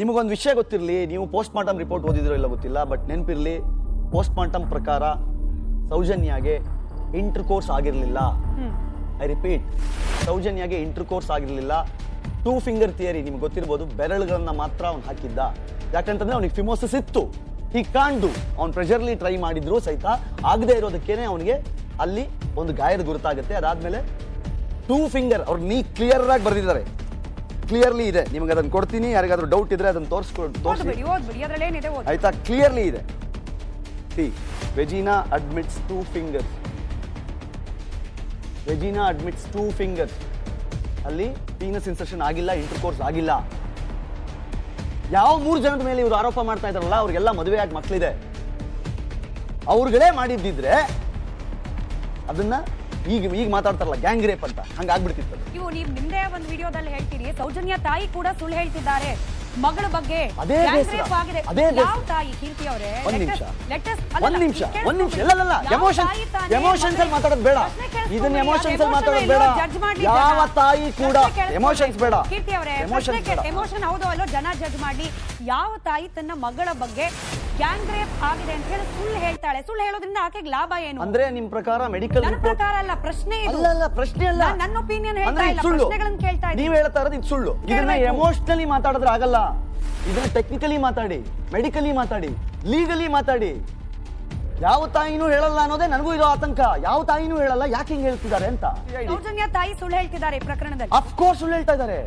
ನಿಮಗೊಂದು ವಿಷಯ ಗೊತ್ತಿರಲಿ ನೀವು ಪೋಸ್ಟ್ ಮಾರ್ಟಮ್ ರಿಪೋರ್ಟ್ ಓದಿದ್ರೋ ಇಲ್ಲ ಗೊತ್ತಿಲ್ಲ ಬಟ್ ನೆನಪಿರಲಿ ಪೋಸ್ಟ್ ಮಾರ್ಟಮ್ ಪ್ರಕಾರ ಸೌಜನ್ಯಾಗೆ ಇಂಟರ್ ಕೋರ್ಸ್ ಆಗಿರಲಿಲ್ಲ ಐ ರಿಪೀಟ್ ಸೌಜನ್ಯಾಗೆ ಇಂಟರ್ ಕೋರ್ಸ್ ಆಗಿರಲಿಲ್ಲ. ಟೂ ಫಿಂಗರ್ ಥಿಯರಿ ನಿಮ್ಗೆ ಗೊತ್ತಿರ್ಬೋದು ಬೆರಳುಗಳನ್ನ ಮಾತ್ರ ಅವ್ನು ಹಾಕಿದ್ದ. ಯಾಕಂತಂದ್ರೆ ಅವ್ನಿಗೆ ಫಿಮೋಸಿಸ್ ಇತ್ತು. ಈ ಕಾಂಡು ಅವ್ನು ಪ್ರೆಷರ್ಲಿ ಟ್ರೈ ಮಾಡಿದ್ರು ಸಹಿತ ಆಗದೆ ಇರೋದಕ್ಕೇನೆ ಅವನಿಗೆ ಅಲ್ಲಿ ಒಂದು ಗಾಯದ ಗುರುತಾಗುತ್ತೆ. ಅದಾದ್ಮೇಲೆ ಟೂ ಫಿಂಗರ್ ಅವ್ರು ನೀ ಕ್ಲಿಯರ್ ಆಗಿ ಬರೆದಿದ್ದಾರೆ. ಕ್ಲಿಯರ್ಲಿ ಇದೆ. ನಿಮಗೆ ಅದನ್ನ ಕೊಡ್ತೀನಿ ಯಾರಿಗಾದ್ರೂ ಡೌಟ್ ಇದ್ರೆ ಅದನ್ನ ತೋರಿಸ್ಕೊ ತೋರಿಸಿ. ಆಯ್ತಾ? ಕ್ಲಿಯರ್ಲಿ ಇದೆ. See vagina admits two fingers vagina admits two fingers ಅಲ್ಲಿ ಪೀನಸ್ ಇನ್ಸರ್ಷನ್ ಆಗಿಲ್ಲ ಇಂಟರ್ ಕೋರ್ಸ್ ಆಗಿಲ್ಲ. ಯಾವ ಮೂರು ಜನದ ಮೇಲೆ ಇವರು ಆರೋಪ ಮಾಡ್ತಾ ಇದಾರಲ್ಲ ಅವ್ರಿಗೆಲ್ಲ ಮದುವೆ ಆಗಿ ಮಕ್ಕಳಿದೆ ಅವ್ರುಗಳೇ ಮಾಡಿದ್ದಿದ್ರೆ ಅದನ್ನ ಈಗ ಈಗ ಮಾತಾಡ್ತಾರಲ್ಲ ಗ್ಯಾಂಗ್ ರೇಪ್ ಅಂತ. ಹಂಗಾಗ್ಬಿಡ್ತಿತ್ತು ಆಗ್ಬಿಡ್ತಿತ್ತು ನೀವು ನೀವು ನಿಮ್ದೇ ಒಂದು ವಿಡಿಯೋದಲ್ಲಿ ಹೇಳ್ತೀರಿ ಸೌಜನ್ಯ ತಾಯಿ ಕೂಡ ಸುಳ್ಳು ಹೇಳ್ತಿದ್ದಾರೆ. ಮಗಳ ಬಗ್ಗೆ ಅದೇ Gang ಆಗಿದೆ. ಅದೇ ಯಾವ ತಾಯಿ ಕೀರ್ತಿ ಅವರೇ? ಒಂದ್ ನಿಮಿಷ. ಒಂದ್ ನಿಮಿಷ ಒಂದ್ ನಿಮಿಷ. ಇಲ್ಲ ಇಲ್ಲ ಎಮೋಷನ್ ಎಮೋಷನ್ಸ್ ಅಲ್ಲಿ ಮಾತಾಡೋದು ಬೇಡ. ಇದನ್ನ ಎಮೋಷನ್ಸ್ ಅಲ್ಲಿ ಮಾತಾಡೋದು ಬೇಡ. ಯಾವ ತಾಯಿ ಕೂಡ ಎಮೋಷನ್ಸ್ ಬೇಡ. ಕೀರ್ತಿ ಅವರೇ ಎಮೋಷನ್ ಹೌದು ಅಲ್ಲೋ ಜನ ಜಡ್ಜ್ ಮಾಡಿ ಯಾವ ತಾಯಿ ತನ್ನ ಮಗಳ ಬಗ್ಗೆ ಗ್ಯಾಂಗ್ ರೇಪ್ ಆಗಿದೆ ಅಂತ ಹೇಳಿ ಸುಳ್ಳು ಹೇಳ್ತಾಳೆ. ಸುಳ್ಳು ಹೇಳೋದ್ರಿಂದ ಆಕೆಗೆ ಲಾಭ ಏನು? ಅಂದ್ರೆ ನಿಮ್ ಪ್ರಕಾರ ಮೆಡಿಕಲ್ ನನ್ನ ಪ್ರಕಾರ ಅಲ್ಲ ಪ್ರಶ್ನೆ ಇದು. ಅಲ್ಲ ಅಲ್ಲ ಪ್ರಶ್ನೆ ಅಲ್ಲ. ನಾನ್ ನನ್ನ ಒಪಿನಿಯನ್ ಹೇಳ್ತಾ ಅಂದ್ರೆ ಇಲ್ಲ ಇದು ಸುಳ್ಳು. ಪ್ರಶ್ನೆಗಳನ್ನ ಕೇಳ್ತಾ ನೀವ್ ಇದ್ದೀನಿ ಹೇಳ್ತಾ ಇರೋದು ಇದು ಸುಳ್ಳು. ಇದನ್ನ ಕೇಳ್ಬೇಕು. ಎಮೋಷನಲಿ ಮಾತಾಡಿದ್ರೆ ಆಗಲ್ಲ. ಇದನ್ನ ಟೆಕ್ನಿಕಲಿ ಮಾತಾಡಿ ಮೆಡಿಕಲಿ ಮಾತಾಡಿ ಲೀಗಲಿ ಮಾತಾಡಿ. ಯಾವ ತಾಯಿನೂ ಹೇಳಲ್ಲ ಅನ್ನೋದೇ ನನಗೂ ಇದು ಆತಂಕ. ಯಾವ ತಾಯಿನೂ ಹೇಳಲ್ಲ ಯಾಕೆ ಹಿಂಗ್ ಹೇಳ್ತಿದ್ದಾರೆ ಅಂತ? ತಾಯಿ ಸುಳ್ಳು ಹೇಳ್ತಿದ್ದಾರೆ ಈ ಪ್ರಕರಣದಲ್ಲಿ. ಅಫ್ಕೋರ್ಸ್ ಸುಳ್ಳು ಹೇಳ್ತಾ ಇದ್ದಾರೆ.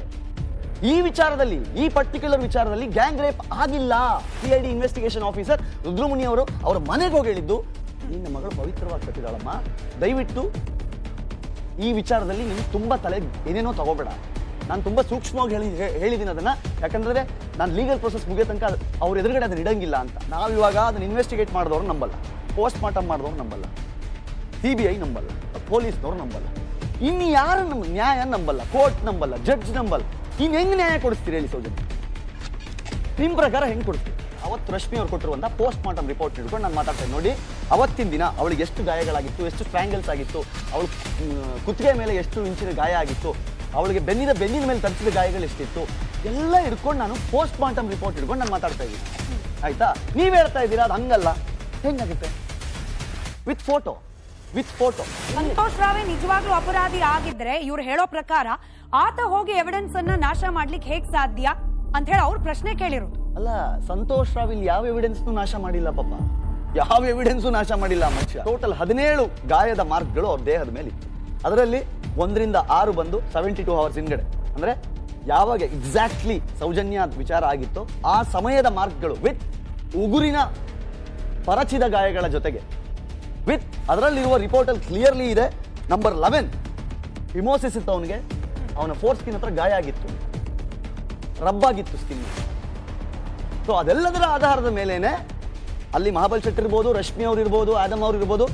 ಈ ವಿಚಾರದಲ್ಲಿ, ಈ ಪರ್ಟಿಕ್ಯುಲರ್ ವಿಚಾರದಲ್ಲಿ ಗ್ಯಾಂಗ್ ರೇಪ್ ಆಗಿಲ್ಲ. C I D investigation officer Rudramuni ಅವರು ಅವರ ಮನೆಗೆ ಹೋಗಿ ಹೇಳಿದ್ದು, ನಿನ್ನ ಮಗಳು ಪವಿತ್ರವಾಗಿ ಕಟ್ಟಿದಾಳಮ್ಮ ದಯವಿಟ್ಟು ಈ ವಿಚಾರದಲ್ಲಿ ನೀನು ತುಂಬ ತಲೆ ಏನೇನೋ ತಗೋಬೇಡ. ನಾನು ತುಂಬ ಸೂಕ್ಷ್ಮವಾಗಿ ಹೇಳಿ ಹೇಳಿದ್ದೀನಿ ಅದನ್ನ. ಯಾಕಂದ್ರೆ ನಾನು ಲೀಗಲ್ ಪ್ರೊಸೆಸ್ ಮುಗಿಯೋ ತನಕ ಅವ್ರ ಎದುರುಗಡೆ ಅದನ್ನ ಇಡಂಗಿಲ್ಲ ಅಂತ. ನಾವು ಇವಾಗ ಅದನ್ನ ಇನ್ವೆಸ್ಟಿಗೇಟ್ ಮಾಡಿದವರು ನಂಬಲ್ಲ. ಪೋಸ್ಟ್ ಮಾರ್ಟಮ್ ಮಾಡಿದವ್ರು ನಂಬಲ್ಲ. ಸಿ ಬಿ ಐ ನಂಬಲ್ಲ. ಪೊಲೀಸ್ನವ್ರು ನಂಬಲ್ಲ. ಇನ್ನು ಯಾರು ನ್ಯಾಯ ನಂಬಲ್ಲ ಕೋರ್ಟ್ ನಂಬಲ್ಲ ಜಡ್ಜ್ ನಂಬಲ್ಲ. ಇನ್ನು ಹೆಂಗ್ ನ್ಯಾಯ ಕೊಡಿಸ್ತೀರಿ ಹೇಳಿ ಸೌಜನ್ಯ? ನಿಮ್ ಪ್ರಕಾರ ಹೆಂಗ್ ಕೊಡ್ತೀರಿ? ಅವತ್ತು ರಶ್ಮಿ ಅವ್ರು ಕೊಟ್ಟಿರುವಂತ ಪೋಸ್ಟ್ ಮಾರ್ಟಮ್ ರಿಪೋರ್ಟ್ ಹಿಡ್ಕೊಂಡು ನಾನು ಮಾತಾಡ್ತೇನೆ ನೋಡಿ, ಅವತ್ತಿನ ದಿನ ಅವಳಿಗೆ ಎಷ್ಟು ಗಾಯಗಳಾಗಿತ್ತು, ಎಷ್ಟು ಸ್ಟ್ರ್ಯಾಂಗಲ್ಸ್ ಆಗಿತ್ತು, ಅವಳು ಕುತ್ತಿಗೆ ಮೇಲೆ ಎಷ್ಟು ಇಂಚಿನ ಗಾಯ ಆಗಿತ್ತು, ಅವಳಿಗೆ ಬೆನ್ನಿನ ಬೆನ್ನಿನ ಮೇಲೆ ತರಿಸಿದ ಗಾಯಗಳು ಎಷ್ಟಿತ್ತು, ಎಲ್ಲ ಹಿಡ್ಕೊಂಡು ನಾನು ಪೋಸ್ಟ್ ಮಾರ್ಟಮ್ ರಿಪೋರ್ಟ್ ಹಿಡ್ಕೊಂಡು ನಾನು ಮಾತಾಡ್ತಾ ಇದ್ದೀನಿ. ಆಯ್ತಾ? ನೀವು ಹೇಳ್ತಾ ಇದ್ದೀರಾ? ಅದು ಹಂಗಲ್ಲ. ಹೆಂಗಾಗುತ್ತೆ? With photo with photo. Santosh ರಾವೆ ನಿಜವಾಗ್ಲೂ ಅಪರಾಧಿ ಆಗಿದ್ರೆ ಇವ್ರು ಹೇಳೋ ಪ್ರಕಾರ ಆತ ಹೋಗಿ ಎವಿಡೆನ್ಸ್ ಅನ್ನ ನಾಶ ಮಾಡ್ಲಿಕ್ಕೆ ಹೇಗ್ ಸಾಧ್ಯ ಅಂತ ಹೇಳಿ ಅವ್ರು ಪ್ರಶ್ನೆ ಕೇಳಿರೋದು. ಅಲ್ಲ ಸಂತೋಷ್ ರಾವ್ ಇಲ್ಲಿ ಯಾವ ಎವಿಡೆನ್ಸ್ ನಾಶ ಮಾಡಿಲ್ಲ ಪಾಪ. ಯಾವ ಎವಿಡೆನ್ಸ್ ನಾಶ ಮಾಡಿಲ್ಲ ಮನುಷ್ಯ. ಟೋಟಲ್ ಹದಿನೇಳು ಗಾಯದ ಮಾರ್ಕ್ಗಳು ಅವ್ರ ದೇಹದ ಮೇಲೆ ಇತ್ತು. ಅದರಲ್ಲಿ ಒಂದರಿಂದ ಆರು ಬಂದು ಸೆವೆಂಟಿ ಟೂ ಅವರ್ಸ್ ಹಿಂದ್ಗಡೆ. ಅಂದ್ರೆ ಯಾವಾಗ ಎಕ್ಸಾಕ್ಟ್ಲಿ ಸೌಜನ್ಯ ವಿಚಾರ ಆಗಿತ್ತು ಆ ಸಮಯದ ಮಾರ್ಕ್ಗಳು ವಿತ್ ಉಗುರಿನ ಪರಚಿದ ಗಾಯಗಳ ಜೊತೆಗೆ ವಿತ್ ಅದರಲ್ಲಿರುವ ರಿಪೋರ್ಟ್ ಅಲ್ಲಿ ಕ್ಲಿಯರ್ಲಿ ಇದೆ. ನಂಬರ್ ಲೆವೆನ್ ಇಮೋಸಿಸ್ ಇತ್ತು ಅವನಿಗೆ ಅವನ ಫೋರ್ ಸ್ಕಿನ್ ಹತ್ರ ಗಾಯ ಆಗಿತ್ತು. ರಬ್ ಆಗಿತ್ತು ಸ್ಕಿನ್ ಸೊ ಅದೆಲ್ಲದರ ಆಧಾರದ ಮೇಲೇನೆ ಅಲ್ಲಿ ಮಹಾಬಲ್ ಶೆಟ್ಟಿ ಇರ್ಬೋದು, ರಶ್ಮಿ ಅವ್ರು ಇರ್ಬೋದು, ಆದಮ್ ಅವ್ರು ಇರ್ಬೋದು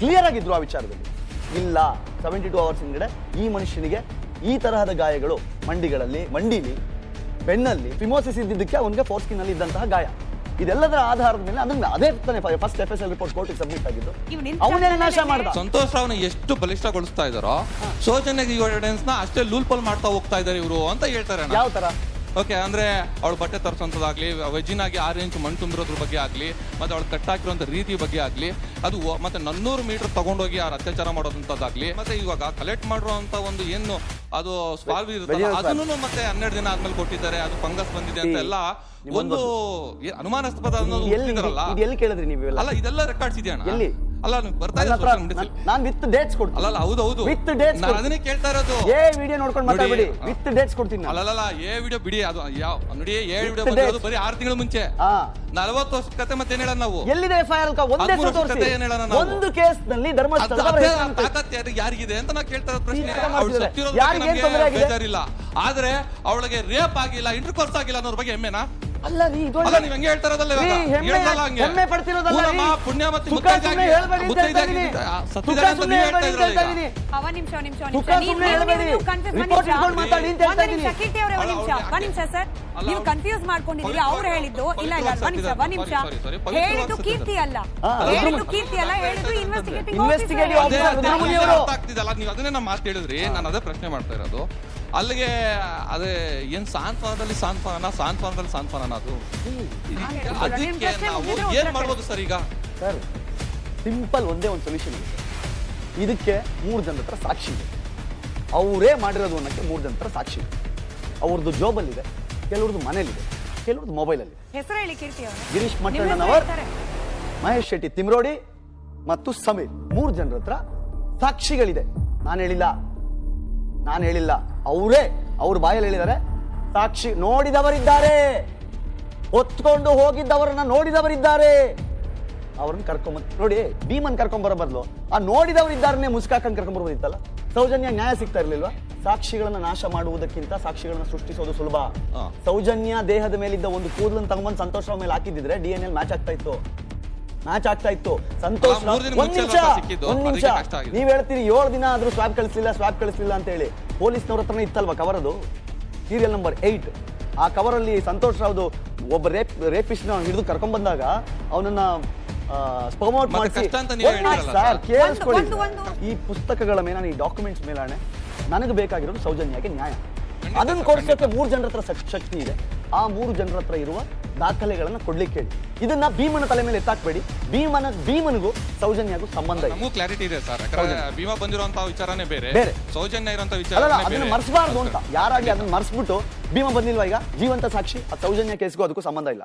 ಕ್ಲಿಯರ್ ಆಗಿದ್ರು ಆ ವಿಚಾರದಲ್ಲಿ. ಇಲ್ಲ ಸೆವೆಂಟಿ ಟೂ ಅವರ್ಸ್ ಹಿಂದ್ಗಡೆ ಈ ಮನುಷ್ಯನಿಗೆ ಈ ತರಹದ ಗಾಯಗಳು ಮಂಡಿಗಳಲ್ಲಿ, ಮಂಡಿಲಿ, ಬೆನ್ನಲ್ಲಿ ಫಿಮೋಸಿಸ್ ಇದ್ದಿದ್ದಕ್ಕೆ ಅವನಿಗೆ ಫೋರ್ ಸ್ಕಿನ್ ಅಲ್ಲಿ ಇದ್ದಂತಹ ಗಾಯ. ಇದೆಲ್ಲದರ ಆಧಾರದ ಮೇಲೆ ಅದನ್ನ ಅದೇ ತಾನೆ first F S L report ಕೋರ್ಟಿಗೆ ಸಬ್ಮಿಟ್ ಆಗಿದ್ದು. ಅವನೇ ನಾಶ ಮಾಡಿದ. ಸಂತೋಷ್ ರಾವ್ನ ಎಷ್ಟು ಬಲಿಷ್ಠಗೊಳಿಸ್ತಾ ಇದಾರೋ ಈ ಎವಿಡೆನ್ಸ್ನ ಅಷ್ಟೇ ಲೂಲ್ಪಲ್ ಮಾಡ್ತಾ ಹೋಗ್ತಾ ಇದಾರೆ ಇವರು ಅಂತ ಹೇಳ್ತಾರೆ ಅಣ್ಣ. ಯಾವ ತರ? ಓಕೆ ಅಂದ್ರೆ ಅವಳು ಬಟ್ಟೆ ವೆಜಿನ್ ಆಗಿ ಆರು ಇಂಚ್ ಮಣ್ಣು ತುಂಬಿರೋದ್ರ ಬಗ್ಗೆ ಆಗ್ಲಿ ಮತ್ತೆ ಅವಳು ಕಟ್ಟಾಕಿರೋಂಥ ರೀತಿ ಬಗ್ಗೆ ಆಗ್ಲಿ ಅದು ಮತ್ತೆ ನನ್ನೂರು ಮೀಟರ್ ತಗೊಂಡೋಗಿ ಅವ್ರು ಅತ್ಯಾಚಾರ ಮಾಡೋದಂಥದ್ದಾಗಲಿ ಮತ್ತೆ ಇವಾಗ ಕಲೆಕ್ಟ್ ಮಾಡಿರುವಂತ ಒಂದು ಏನು ಅದು ಸ್ವಾಲ್ವ್ ಇರುತ್ತೆ ಅದನ್ನು ಮತ್ತೆ ಹನ್ನೆರಡು ದಿನ ಆದ್ಮೇಲೆ ಕೊಟ್ಟಿದ್ದಾರೆ ಅದು ಫಂಗಸ್ ಬಂದಿದೆ ಅಂತ ಎಲ್ಲ ಒಂದು ಅನುಮಾನಾಸ್ಪದ ಅನ್ನೋದು ಅಲ್ಲ ಇದೆಲ್ಲ ರೆಕಾರ್ಡ್ಸ್ ಇದೆಯಣ್ಣ. ಎಲ್ಲಿ? ಅಲ್ಲ ನೀವು ಬರ್ತಾ ನಾನು ವಿತ್ ಡೇಟ್ಸ್ ಕೊಡ್ತೀನಿ. ಅಲ್ಲ ಹೌದು ಹೌದು. ವಿತ್ ಡೇಟ್ಸ್ ನಾನು ಅದನ್ನೇ ಕೇಳ್ತಾ ಇರೋದು. ಏ ವಿಡಿಯೋ ನೋಡ್ಕೊಂಡು ನೋಡಿ, ಮಾತಾಡ್ಬಿಡಿ. ವಿತ್ ಡೇಟ್ಸ್ ಕೊಡ್ತೀನಿ ಅಲ್ಲಲ್ಲ ಏ ವಿಡಿಯೋ ಬಿಡಿ ಅದು ಯಾವ ನೋಡಿ ಏ ವಿಡಿಯೋ ಬಂದಿರೋದು ಬರೀ ಆರು ತಿಂಗಳ ಮುಂಚೆ. ನಲವತ್ತು ವರ್ಷ ಕತೆ ಮತ್ತೆ ಹೇಳೋಣ ನಾವು? ಎಲ್ಲಿದೆ ಎಫ್ ಐ ಆರ್ ಒಂದೇ ನಾವು? ಒಂದು ಕೇಸ್ನಲ್ಲಿ ಯಾರಿಗೆ- ಯಾರಿಗಿದೆ ಅಂತ ನಾ ಕೇಳ್ತಾ ಇರೋ ಪ್ರಶ್ನೆ. ಅವಳು ಸತ್ತಿರೋದು? ಬೇಜಾರಿಲ್ಲ. ಆದ್ರೆ ಅವಳಿಗೆ ರೇಪ್ ಆಗಿಲ್ಲ ಇಂಟರ್ ಕೋರ್ಸ್ ಆಗಿಲ್ಲ ಅನ್ನೋದ್ರ ಬಗ್ಗೆ ಹೆಮ್ಮೆನಾ? ಅಲ್ಲ ರೀ ಇದು ಅಲ್ಲ ನೀವ್ ಹೆಂಗೆ ಹೇಳ್ದಲ್ಲ ಹಂಗೆ. ಹೆಮ್ಮೆ ಪಡ್ತಿರೋದಲ್ಲ ರೀ. ಸತ್ತಿದ್ದಾರೆ ಅಂತ ಹೇಳ್ತಾ. ಈಗ. ಅವ ನಿಮಿಷ ನಿಮಿಷ ಹೇಳ್ಬೇಡಿ. ರಿಪೋರ್ಟ್ ಇಟ್ಕೊಂಡು ಮಾತಾಡಿ ಅಂತ ಹೇಳ್ತಾ ಕೀರ್ತಿ ಅವರೇ ಒಂದ್ ನಿಮಿಷ. ನಿಮಿಷ ಸರ್. ಕನ್ಫ್ಯೂಸ್ ಮಾಡ್ಕೊಂಡಿದ್ದೀರಿ ಅವ್ರು ಹೇಳಿದ್ದು ಇಲ್ಲ ಇಲ್ಲ ಒಂದ್ ನಿಮಿಷ ಒಂದ್ ನಿಮಿಷ. ಹೇಳಿದ್ದು ಕೀರ್ತಿ ಅಲ್ಲ. ಹೇಳಿದ್ದು ಕೀರ್ತಿ ಅಲ್ಲ ಹೇಳಿದ್ದು ಇನ್ವೆಸ್ಟಿಗೇಟಿಂಗ್ ಇನ್ವೆಸ್ಟಿಗೇಟಿವ್ ಅವರು. ಅರ್ಥ ನೀವು ಅದನ್ನೇ ನಾವು ಮಾತು ಹೇಳಿದ್ರಿ. ನಾನು ಅದೇ ಪ್ರಶ್ನೆ ಮಾಡ್ತಾ ಇರೋದು. ಅಲ್ಲಿಗೆ ಅದೇ ಏನ್ ಸಾಂತ್ವನದಲ್ಲಿ ಸಾಂತ್ವನ ಸಾಂತ್ವನದಲ್ಲಿ ಸಾಂತ್ವನ ಅದು? ಅದಕ್ಕೆ ನಾವು ಏನ್ ಮಾಡ್ಬೋದು ಸರ್ ಈಗ? ಸರ್ ಸಿಂಪಲ್ ಒಂದೇ ಒಂದು ಸೊಲ್ಯೂಷನ್ ಇದೆ. ಇದಕ್ಕೆ ಮೂರು ಜನರ ಹತ್ರ ಸಾಕ್ಷಿ ಇದೆ. ಅವರೇ ಮಾಡಿರೋದು ಅನ್ನೋಕ್ಕೆ ಮೂರು ಜನರ ಹತ್ರ ಸಾಕ್ಷಿ ಇದೆ. ಅವ್ರದ್ದು ಜೋಬಲ್ಲಿದೆ ಕೆಲವ್ರದ್ದು ಮನೇಲಿದೆ ಕೆಲವ್ರದ್ದು ಮೊಬೈಲಲ್ಲಿ ಹೆಸರು ಹೇಳಿ ಕೀರ್ತಿ ಅವರೇ. ಗಿರೀಶ್ ಮಟ್ಟಣ್ಣನವರ್ ಮಹೇಶ್ ಶೆಟ್ಟಿ ತಿಮ್ರೋಡಿ ಮತ್ತು ಸಮೀರ್. ಮೂರು ಜನರ ಹತ್ರ ಸಾಕ್ಷಿಗಳಿದೆ. ನಾನು ಹೇಳಿಲ್ಲ. ನಾನು ಹೇಳಿಲ್ಲ. ಅವರೇ ಅವ್ರ ಬಾಯಲ್ಲಿ ಹೇಳಿದ್ದಾರೆ. ಸಾಕ್ಷಿ ನೋಡಿದವರಿದ್ದಾರೆ. ಹೊತ್ಕೊಂಡು ಹೋಗಿದ್ದವರನ್ನ ನೋಡಿದವರಿದ್ದಾರೆ. ಅವ್ರನ್ನ ಕರ್ಕೊಂಬಂದ್ ನೋಡಿ ಭೀಮನ್ ಕರ್ಕೊಂಬರೋ ಬದಲು ಆ ನೋಡಿದವರಿದ್ದಾರನ್ನೇ ಮುಸ್ಕಾಕಂಡ್ ಕರ್ಕೊಂಬರ್ಬೋದಿತ್ತಲ್ಲ ಸೌಜನ್ಯ ನ್ಯಾಯ ಸಿಗ್ತಾ ಇರ್ಲಿಲ್ವಾ? ಸಾಕ್ಷಿಗಳನ್ನ ನಾಶ ಮಾಡುವುದಕ್ಕಿಂತ ಸಾಕ್ಷಿಗಳನ್ನ ಸೃಷ್ಟಿಸೋದು ಸುಲಭ. ಸೌಜನ್ಯ ದೇಹದ ಮೇಲಿದ್ದ ಒಂದು ಕೂದಲನ್ನು ತಗೊಂಬಂದು ಸಂತೋಷ ಮೇಲೆ ಹಾಕಿದ್ರೆ ಡಿ ಎನ್ ಎಲ್ ಮ್ಯಾಚ್ ಆಗ್ತಾ ಇತ್ತು. ಮ್ಯಾಚ್ ಆಗ್ತಾ ಇತ್ತು. ಸಂತೋಷ್ ಒಂದ್ ನಿಮಿಷ ಸಿಕ್ಕಿದ್ದು? ಒಂದ್ ನಿಮಿಷ. ಕಷ್ಟ ಆಗಿದೆ. ನೀವ್ ಹೇಳ್ತೀರಿ ಏಳು ದಿನ ಆದ್ರೂ ಸ್ವಾಪ್ ಕಳಿಸ್ಲಿಲ್ಲ ಸ್ವಾಬ್ ಕಳಿಸ್ಲಿಲ್ಲ ಅಂತ ಹೇಳಿ. ಪೊಲೀಸ್ನವ್ರ ಹತ್ರನೇ ಇತ್ತಲ್ವಾ ಕವರ್ ಅದು ಸೀರಿಯಲ್ ನಂಬರ್ ಏಯ್ಟ್ ಆ ಕವರ್ ಅಲ್ಲಿ ಸಂತೋಷ್ ರಾವ್ದು ಒಬ್ಬ ರೇಪ್ ರೇಪಿಸ್ಟ್ ಹಿಡಿದು ಕರ್ಕೊಂಡ್ ಬಂದಾಗ ಅವನನ್ನ ಸ್ಪಮೌಟ್ ಮಾಡಿ ಮಾಡಿಸಿ. ಕಷ್ಟ ಅಂತ ನೀವೇ ಹೇಳ್ತೀರಲ್ಲ ಸರ್ ಸರ್. ಕೇಳಿಸ್ಕೊಳ್ಳಿ. ಈ ಪುಸ್ತಕಗಳ ಮೇಲೆ ಈ ಡಾಕ್ಯುಮೆಂಟ್ಸ್ ಮೇಲಾಣೆ ನನಗೆ ಬೇಕಾಗಿರೋದು ಸೌಜನ್ಯಕ್ಕೆ ನ್ಯಾಯ. ಅದನ್ನು ಕೊಡಿಸೋಕೆ ಮೂರು ಜನರ ಹತ್ರ ಶಕ್ತಿ ಇದೆ. ಆ ಮೂರು ಜನರ ಹತ್ರ ಇರುವ ದಾಖಲೆಗಳನ್ನ ಕೊಡ್ಲಿಕ್ಕೆ ಹೇಳಿ. ಇದನ್ನ ಭೀಮನ ತಲೆ ಮೇಲೆ ಎತ್ತಾಕ್ಬೇಡಿ. ಭೀಮನ ಭೀಮನಿಗೂ ಸೌಜನ್ಯಗೂ ಸಂಬಂಧ ಇದೆ ಕ್ಲಾರಿಟಿ ಇದೆ ಸರ್. ಭೀಮಾ ಬಂದಿರುವಂತಹ ವಿಚಾರನೇ ಬೇರೆ. ಬೇರೆ. ಸೌಜನ್ಯ ಇರುವಂತಹ ವಿಚಾರ ಅದನ್ನ ಮರ್ಸಬಾರ್ದು ಅಂತ. ಯಾರಾಗಿ ಅದನ್ನ ಮರ್ಸ್ಬಿಟ್ಟು ಭೀಮ ಬಂದಿಲ್ವಾ ಈಗ? ಜೀವಂತ ಸಾಕ್ಷಿ ಆ ಸೌಜನ್ಯ ಕೇಸ್ಗೂ ಅದಕ್ಕೂ ಸಂಬಂಧ ಇಲ್ಲ.